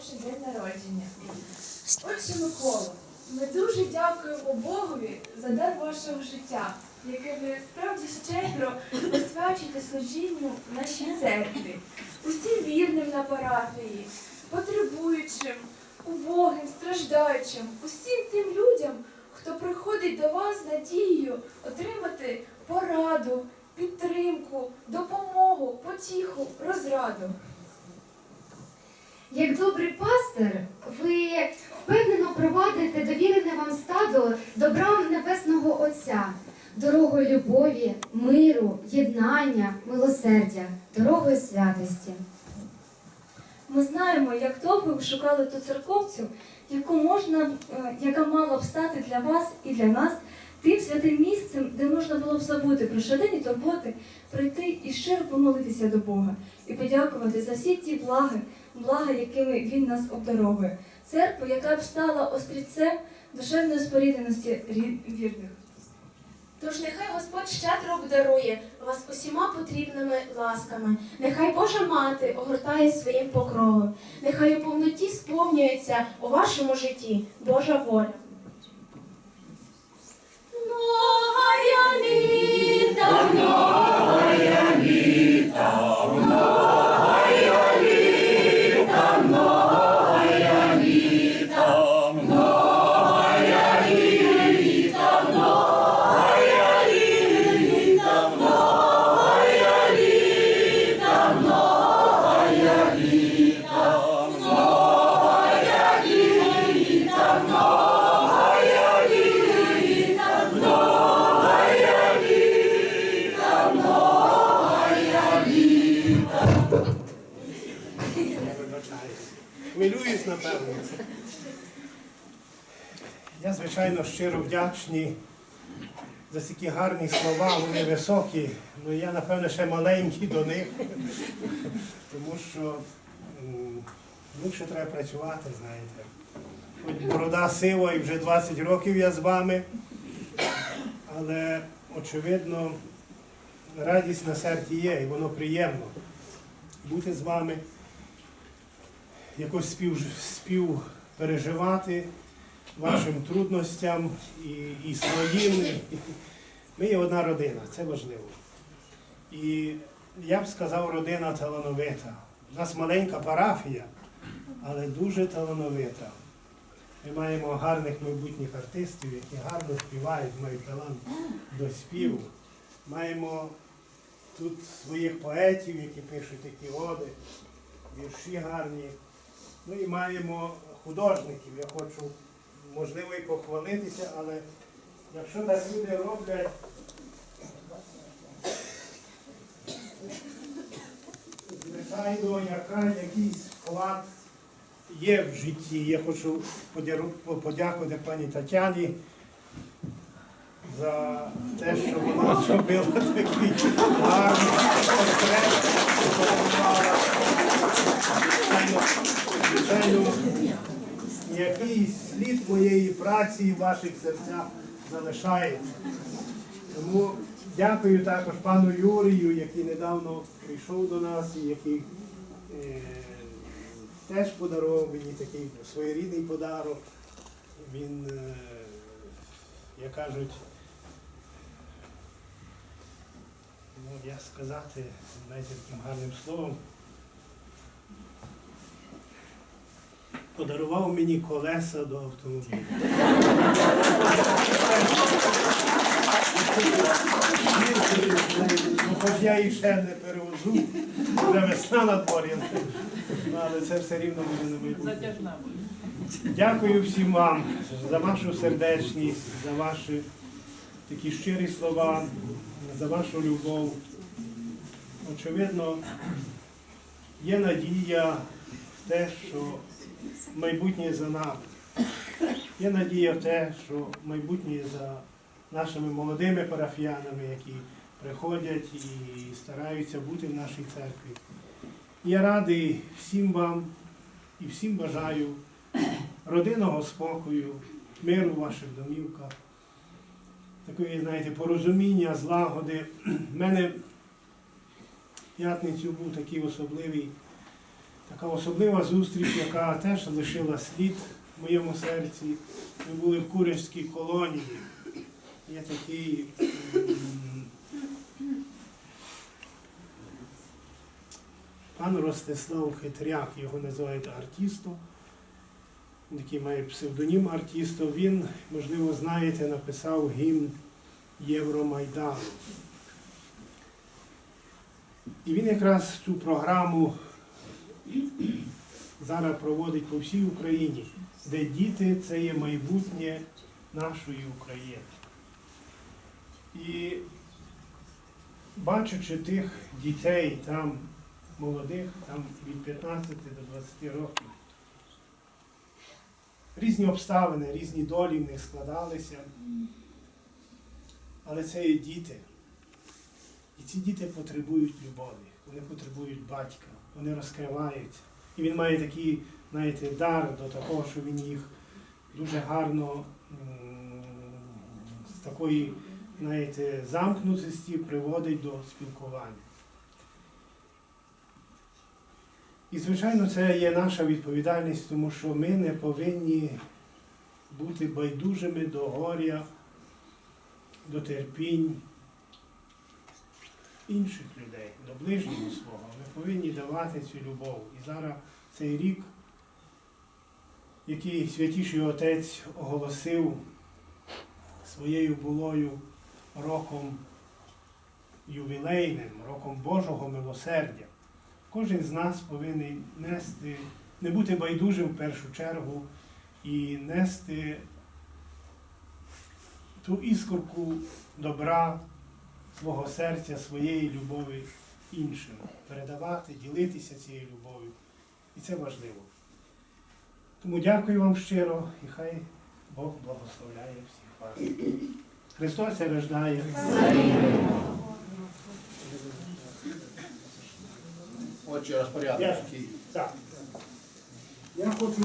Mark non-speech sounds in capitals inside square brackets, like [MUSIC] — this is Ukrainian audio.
ваш день народження. Отче Микола, ми дуже дякуємо Богові за дар вашого життя, яке ви справді щедро посвячуєте служінню нашій церкві, усім вірним на парафії, потребуючим, убогим, страждаючим, усім тим людям, хто приходить до вас з надією отримати пораду, підтримку, допомогу, потіху, розраду. Як добрий пастир, ви впевнено провадите довірене вам стадо добрам Небесного Отця, дорогою любові, миру, єднання, милосердя, дорогою святості. Ми знаємо, як довго ви шукали ту церковцю, яку можна, е, яка мала б стати для вас і для нас тим святим місцем, де можна було б забути про щоденні турботи, прийти і щиро помолитися до Бога і подякувати за всі ті благи, блага, якими Він нас обдаровує. Церкву, яка б стала острівцем душевної спорідненості вірних. Тож нехай Господь щедро обдарує вас усіма потрібними ласками. Нехай Божа мати огортає своїм покровом. Нехай у повноті сповнюється у вашому житті Божа воля. Напевно. Я, звичайно, щиро вдячний за такі гарні слова, вони високі, але я, напевно, ще маленький до них, тому що ще треба працювати, знаєте. Хоч борода сива і вже 20 років я з вами, але, очевидно, радість на серці є, і воно приємно бути з вами якось спів, спів переживати вашим трудностям і, і своїм. Ми є одна родина, це важливо. І я б сказав, родина талановита. У нас маленька парафія, але дуже талановита. Ми маємо гарних майбутніх артистів, які гарно співають, мають талант до співу. Маємо тут своїх поетів, які пишуть такі оди, вірші гарні. Ну і маємо художників. Я хочу, можливо, і похвалитися, але якщо так люди роблять, звичайно, якийсь вклад є в житті. Я хочу подякувати пані Тетяні за те, що вона зробила такий гарний портрет. подарувала. Звичайно, звичайно, якийсь слід моєї праці в ваших серцях залишається. Тому дякую також пану Юрію, який недавно прийшов до нас і який е, теж подарував мені такий своєрідний подарок. Він, е, як кажуть, ну, як сказати, знаєте, таким гарним словом. Подарував мені колеса до автомобіля. Хоч я їх ще не перевозу, вже весна на дворі, але це все рівно буде на майбутнє. Дякую всім вам за вашу сердечність, за ваші такі щирі слова, за вашу любов. Очевидно, є надія в те, що майбутнє за нами. Є надія в те, що майбутнє за нашими молодими парафіянами, які приходять і стараються бути в нашій церкві. Я радий всім вам і всім бажаю родинного спокою, миру в ваших домівках, такої, знаєте, порозуміння, злагоди. [CLEARS THROAT] У мене в п'ятницю був такий особливий така особлива зустріч, яка теж лишила слід в моєму серці. Ми були в Курівській колонії. Є такий пан Ростислав Хитряк, його називають артістом. Такий має псевдонім артісту. Він, можливо, знаєте, написав гімн Євромайдану. І він якраз цю програму зараз проводить по всій Україні, де діти це є майбутнє нашої України. І бачачи тих дітей там молодих, там від 15 до 20 років, різні обставини, різні долі в них складалися. Але це є діти. І ці діти потребують любові, вони потребують батька, вони розкриваються. І він має такий, знаєте, дар до такого, що він їх дуже гарно з такої, знаєте, замкнутості приводить до спілкування. І, звичайно, це є наша відповідальність, тому що ми не повинні бути байдужими до горя, до терпінь інших людей, до ближнього свого. Ми повинні давати цю любов. І зараз цей рік, який святіший Отець оголосив своєю булою роком ювілейним, роком Божого милосердя. Кожен з нас повинен нести, не бути байдужим в першу чергу і нести ту іскорку добра свого серця, своєї любові іншим, передавати, ділитися цією любов'ю. І це важливо. Тому дякую вам щиро і хай Бог благословляє всіх вас. Христос рождає. Отже, розпорядок. Я хочу